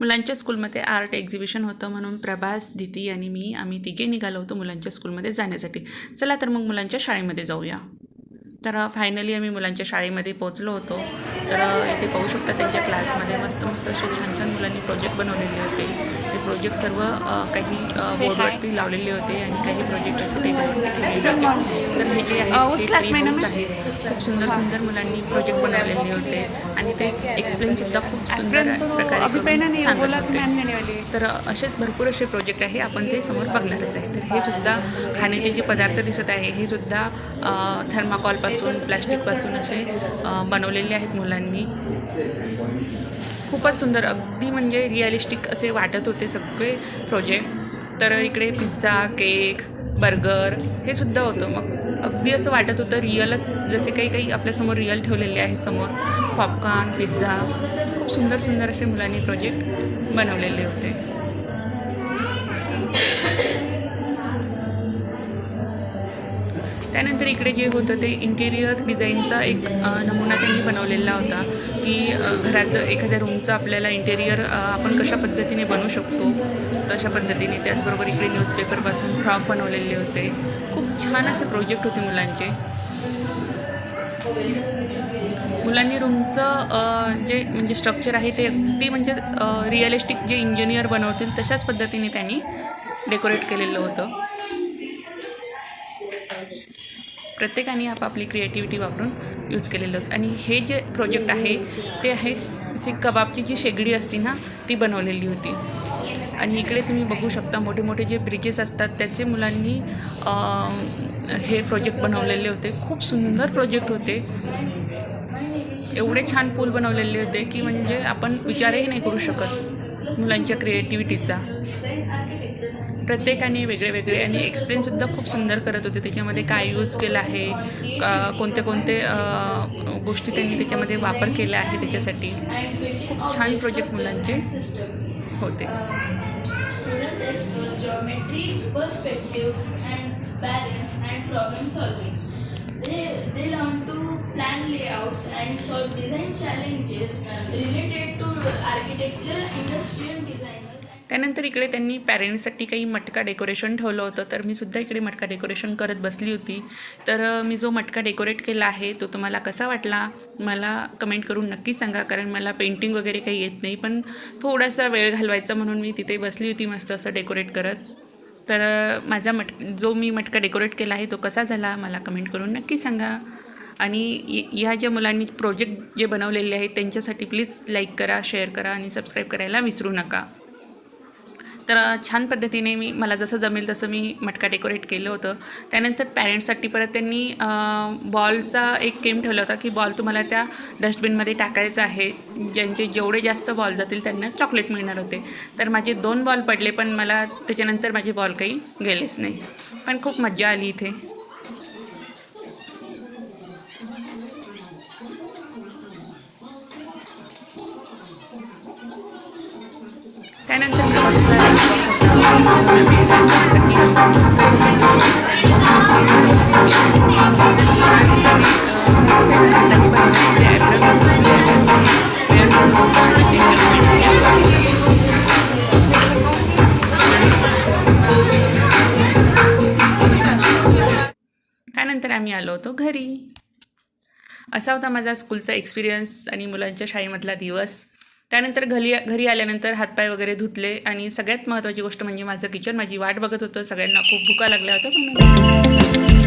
मुलांच्या स्कूलमध्ये art exhibition होतं म्हणून प्रभास दिती आणि मी आम्ही तिघे निघालो होतो मुलांच्या स्कूलमध्ये जाण्यासाठी. चला तर मग मुलांच्या शाळेमध्ये जाऊया. तर फायनली आम्ही मुलांच्या शाळेमध्ये पोहोचलो होतो. तर इथे पाहू शकता त्यांच्या क्लासमध्ये मस्त मस्त असे छान छान मुलांनी प्रोजेक्ट बनवलेले होते. प्रोजेक्ट सर्व काही बोर्डवरती लावलेले होते आणि काही प्रोजेक्ट असे टेबलवरती ठेवलेले होते. तर हे जे आहे आहेत. खूप सुंदर सुंदर मुलांनी प्रोजेक्ट बनवलेले होते. आणि ते एक्सप्लेन सुद्धा खूप सुंदर प्रकारे सांगत होते. तर असेच भरपूर असे प्रोजेक्ट आहे आपण ते समोर बघणारच आहे. तर हे सुद्धा खाण्याचे जे पदार्थ दिसत आहे हे सुद्धा थर्माकॉलपासून प्लॅस्टिकपासून असे बनवलेले आहेत मुलांनी. खूपच सुंदर अगदी म्हणजे रिअलिस्टिक असे वाटत होते सगळे प्रोजेक्ट तर इकडे पिझ्झा केक बर्गर हे सुद्धा होतं. मग अगदी असं वाटत होतं रिअलच जसे काही काही आपल्यासमोर रिअल ठेवलेले आहेत समोर. पॉपकॉर्न पिझ्झा खूप सुंदर सुंदर असे मुलांनी प्रोजेक्ट बनवलेले होते. त्यानंतर इकडे जे होतं ते इंटेरियर डिझाईनचा एक नमुना त्यांनी बनवलेला होता की घराचं एखाद्या रूमचं आपल्याला इंटेरियर आपण कशा पद्धतीने बनवू शकतो तशा पद्धतीने. त्याचबरोबर इकडे न्यूजपेपरपासून फ्रॉक बनवलेले होते. खूप छान असे प्रोजेक्ट होते मुलांचे. मुलांनी रूमचं जे म्हणजे स्ट्रक्चर आहे ते अगदी म्हणजे रिअलिस्टिक जे इंजिनियर बनवतील तशाच पद्धतीने त्यांनी डेकोरेट केलेलं होतं. प्रत्येकाने आपापली क्रिएटिव्हिटी वापरून यूज केलेलं. होतं आणि हे जे प्रोजेक्ट आहे ते आहे सीख कबाबची जी शेगडी असते ना ती बनवलेली होती. आणि इकडे तुम्ही बघू शकता मोठे मोठे जे ब्रिजेस असतात त्याचे मुलांनी हे प्रोजेक्ट बनवलेले होते. खूप सुंदर प्रोजेक्ट होते. एवढे छान पूल बनवलेले होते की म्हणजे आपण विचारही नाही करू शकत मुलांच्या क्रिएटिव्हिटीचा प्रत्येकाने वेगळे वेगळे आणि एक्सप्लेनसुद्धा खूप सुंदर करत होते. त्याच्यामध्ये काय यूज केलं आहे कोणते कोणते गोष्टी त्यांनी त्याच्यामध्ये वापर केला आहे त्याच्यासाठी. खूप छान प्रोजेक्ट मुलांचे होते. त्यानंतर इकडे त्यांनी पॅरेंट्ससाठी काही मटका डेकोरेशन ठेवलं होतं. तर मी सुद्धा इकडे मटका डेकोरेशन करत बसली होती. तर मी जो मटका डेकोरेट केला आहे तो तुम्हाला कसा वाटला? मला कमेंट करून नक्की सांगा कारण मला पेंटिंग वगैरे काही येत नाही. पण थोडासा वेळ घालवायचा म्हणून मी तिथे बसली होती मस्त असं डेकोरेट करत. तर माझा मट जो मी मटका डेकोरेट केला आहे तो कसा झाला? मला कमेंट करून नक्की सांगा. आणि ह्या ज्या मुलांनी प्रोजेक्ट जे बनवलेले आहेत त्यांच्यासाठी प्लीज लाईक करा शेअर करा आणि सबस्क्राईब करायला विसरू नका. तर छान पद्धतीने मी मला जसं जमेल तसं मी मटका डेकोरेट केलं होतं. त्यानंतर पॅरेंट्ससाठी परत त्यांनी बॉलचा एक गेम ठेवला होता की बॉल तुम्हाला त्या डस्टबिनमध्ये टाकायचा आहे. ज्यांचे जेवढे जास्त बॉल जातील त्यांना चॉकलेट मिळणार होते. तर माझे दोन बॉल पडले पण मला त्याच्यानंतर माझे बॉल काही गेलेच नाही. पण खूप मजा आली इथे. त्यानंतर त्यानंतर आम्ही आलो होतो घरी. असा होता माझा स्कूलचा एक्सपिरियन्स आणि मुलांच्या शाळेमधला दिवस. त्यानंतर घरी घरी आल्यानंतर हातपाय वगैरे धुतले आणि सगळ्यात महत्त्वाची गोष्ट म्हणजे माझं किचन. माझी वाट बघत होतं. सगळ्यांना खूप भुका लागल्या होत्या पण